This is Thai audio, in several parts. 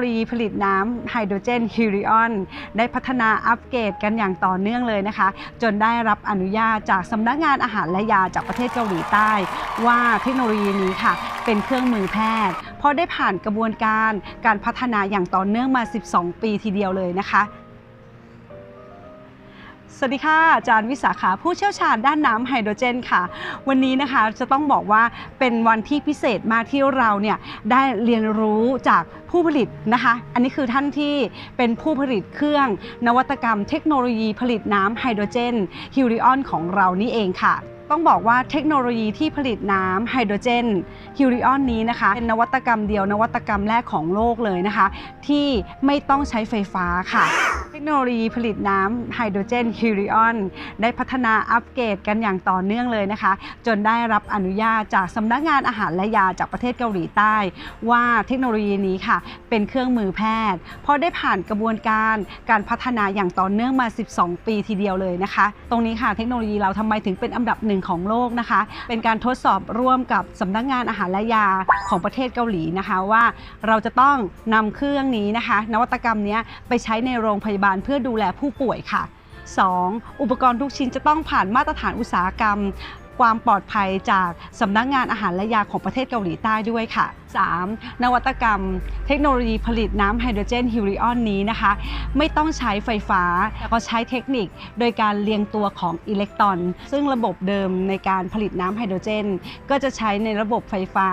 โลยีผลิตน้ำไฮโดรเจนฮิริออนได้พัฒนาอัปเกรดกันอย่างต่อเนื่องเลยนะคะ จนได้รับอนุญาตจากสำนักงานอาหารและยาจากประเทศเกาหลีใต้ ว่าเทคโนโลยีนี้ค่ะ เป็นเครื่องมือแพทย์เพราะได้ผ่านกระบวนการการพัฒนาอย่างต่อเนื่องมา 12 ปีทีเดียวเลยนะคะ สวัสดีค่ะ อาจารย์วิสาขาผู้เชี่ยวชาญด้านน้ำไฮโดรเจนค่ะ วันนี้นะคะจะต้องบอกว่าเป็นวันที่พิเศษมากที่เราเนี่ยได้เรียนรู้จากผู้ผลิตนะคะ อันนี้คือท่านที่เป็นผู้ผลิตเครื่อง นวัตกรรมเทคโนโลยีผลิตน้ำไฮโดรเจนฮิริออนของเรานี่เองค่ะ ต้องบอกว่าเทคโนโลยีที่ผลิตน้ำไฮโดรเจนฮิริออนนี้นะคะ เป็นนวัตกรรมเดียวนวัตกรรมแรกของโลกเลยนะคะ ที่ไม่ต้องใช้ไฟฟ้าค่ะ เทคโนโลยีผลิตน้ำไฮโดรเจนฮิริออนได้พัฒนาอัปเกรดกันอย่างต่อเนื่องเลยนะคะ จนได้รับอนุญาตจากสำนักงานอาหารและยาจากประเทศเกาหลีใต้ ว่าเทคโนโลยีนี้ค่ะ เป็นเครื่องมือแพทย์ เพราะได้ผ่านกระบวนการการพัฒนาอย่างต่อเนื่องมา 12 ปีทีเดียวเลยนะคะ ตรงนี้ค่ะเทคโนโลยีเราทำไมถึงเป็นอันดับหนึ่งของโลกนะคะ เป็นการทดสอบร่วมกับสำนักงานอาหารและยาของประเทศเกาหลีนะคะว่าเราจะต้องนำเครื่องนี้นะคะ นวัตกรรมนี้ไปใช้ในโรงพยาบาลเพื่อดูแลผู้ป่วยค่ะ 2. อุปกรณ์ทุกชิ้นจะต้องผ่านมาตรฐานอุตสาหกรรม ความปลอดภัยจากสำนักงานอาหารและยาของประเทศเกาหลีใต้ด้วยค่ะ 3. นวัตกรรม เทคโนโลยีผลิตน้ำไฮโดรเจนฮิริออนนี้นะคะ ไม่ต้องใช้ไฟฟ้าแต่ก็ใช้เทคนิคโดยการเรียงตัวของอิเล็กตรอน ซึ่งระบบเดิมในการผลิตน้ำไฮโดรเจน ก็จะใช้ในระบบไฟฟ้า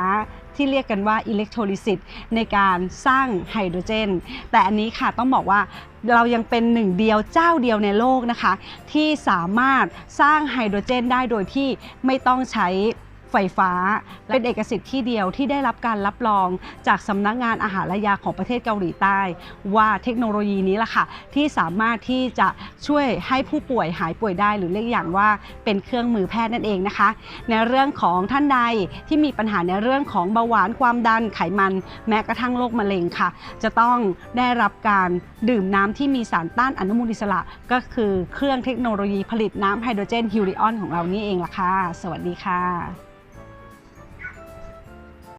ที่เรียกกันว่าอิเล็กโทลิซิสในการสร้างไฮโดรเจน แต่อันนี้ค่ะต้องบอกว่าเรายังเป็นหนึ่งเดียวเจ้าเดียวในโลกนะคะ ที่สามารถสร้างไฮโดรเจนได้โดยที่ไม่ต้องใช้ ไฟฟ้า เป็นเอกสิทธิ์ที่เดียวที่ได้รับการรับรองจากสำนักงานอาหารและยาของประเทศเกาหลีใต้ ว่าเทคโนโลยีนี้ล่ะค่ะ ที่สามารถที่จะช่วยให้ผู้ป่วยหายป่วยได้ หรือเรียกอย่างว่าเป็นเครื่องมือแพทย์นั่นเองนะคะ ในเรื่องของท่านใดที่มีปัญหาในเรื่องของเบาหวานความดันไขมัน แม้กระทั่งโรคมะเร็งค่ะ จะต้องได้รับการดื่มน้ำที่มีสารต้านอนุมูลอิสระ ก็คือเครื่องเทคโนโลยีผลิตน้ำไฮโดรเจนฮิริออนของเรานี่เองล่ะค่ะ สวัสดีค่ะ